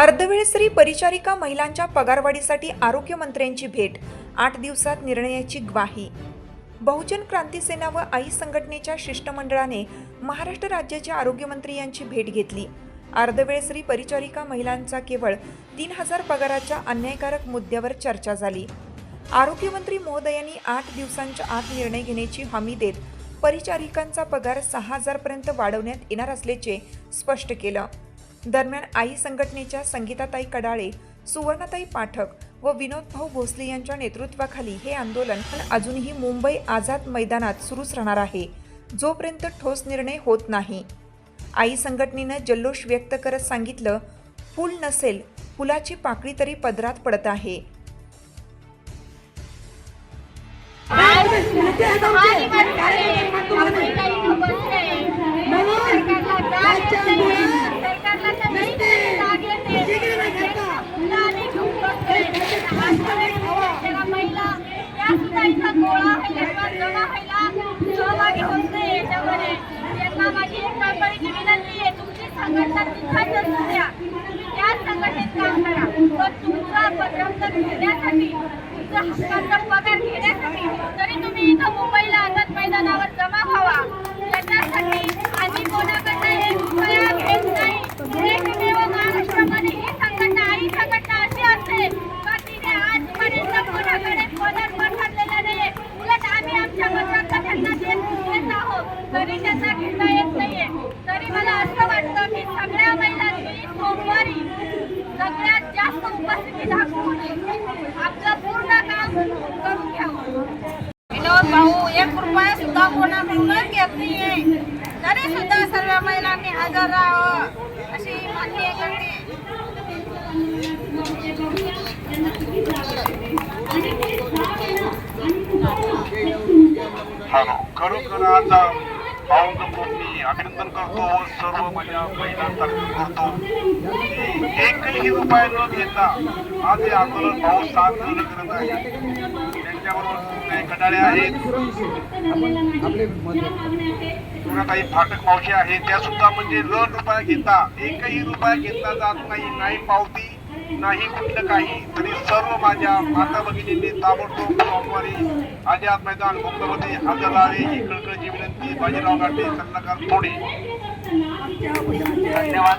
अर्धवेळ स्त्री परिचारिका महिलांच्या पगारवाढीसाठी आरोग्यमंत्र्यांची भेट. आठ दिवसात निर्णयाची ग्वाही. बहुजन क्रांती सेना व आई संघटनेच्या शिष्टमंडळाने महाराष्ट्र राज्याचे आरोग्यमंत्री यांची भेट घेतली. अर्धवेळ स्त्री परिचारिका महिलांचा केवळ तीन हजार पगाराच्या अन्यायकारक मुद्द्यावर चर्चा झाली. आरोग्यमंत्री महोदयांनी आठ दिवसांच्या आत निर्णय घेण्याची हमी देत परिचारिकांचा पगार सहा हजारपर्यंत वाढवण्यात येणार असल्याचे स्पष्ट केलं. दरम्यान आई संघटनेच्या संगीताताई कडाळे सुवर्णाताई पाठक व विनोद भाऊ भोसले यांच्या नेतृत्वाखाली हे आंदोलन अजूनही मुंबई आझाद मैदानात सुरूच राहणार आहे. जोपर्यंत ठोस निर्णय होत नाही. आई संघटनेनं जल्लोष व्यक्त करत सांगितलं फुल नसेल फुलाची पाकळी तरी पदरात पडत आहे. संघटना तिथाच्या दुसऱ्या त्या संघटनेत काम करा. पण तुमचा पत्रकार घेण्यासाठी तुमचा हक्काचा पगार घेण्यासाठी तरी तुम्ही इथं मुंबईला आझाद मैदानावर जमा व्हावा. त्याच्यासाठी आम्ही कोणाकडनं हे रुपया घेत नाही. एकमेव महाराष्ट्रामध्ये ही संघटना आणि संघटना अशी असते का तिने आजपर्यंत कोणाकडे पदर पठारलेलं नाही उलट आम्ही आमच्या पत्रकार त्यांना देत आहोत. तरी त्यांना घेता येत नाहीये तरी मला असं वाटतं की सगळ्या महिलांनी सोमवारी सगळ्यात जास्त उपस्थिती दाखवून आपलं पूर्ण काम करून घ्यावं विनोद भाऊ एक रुपया सुद्धा कोणाकडून घेत नाहीये तरी सुद्धा सर्व महिलांनी हजर राहावं अशी मागणी करते खरोखर आता मी. अभिनंदन करतो. सर्व माझ्या महिलांचा करतो. एकही उपाय न घेता आज हे आंदोलन भाऊ सात जण करत आहे. त्यांच्याबरोबर कडाळे आहेत. काही फाटक मावशी आहेत. त्या सुद्धा म्हणजे न रुपया घेता एकही रुपया घेतला जात नाही नाही पावती. नाही कुठलं काही. तरी सर्व माझ्या माता भगिनींनी ताबडतोब सोमवारी आझाद मैदान मुंबईमध्ये हजर राहावे ही कळकळीची विनंती. बाजीराव गाठे सल्लागार थोडे धन्यवाद.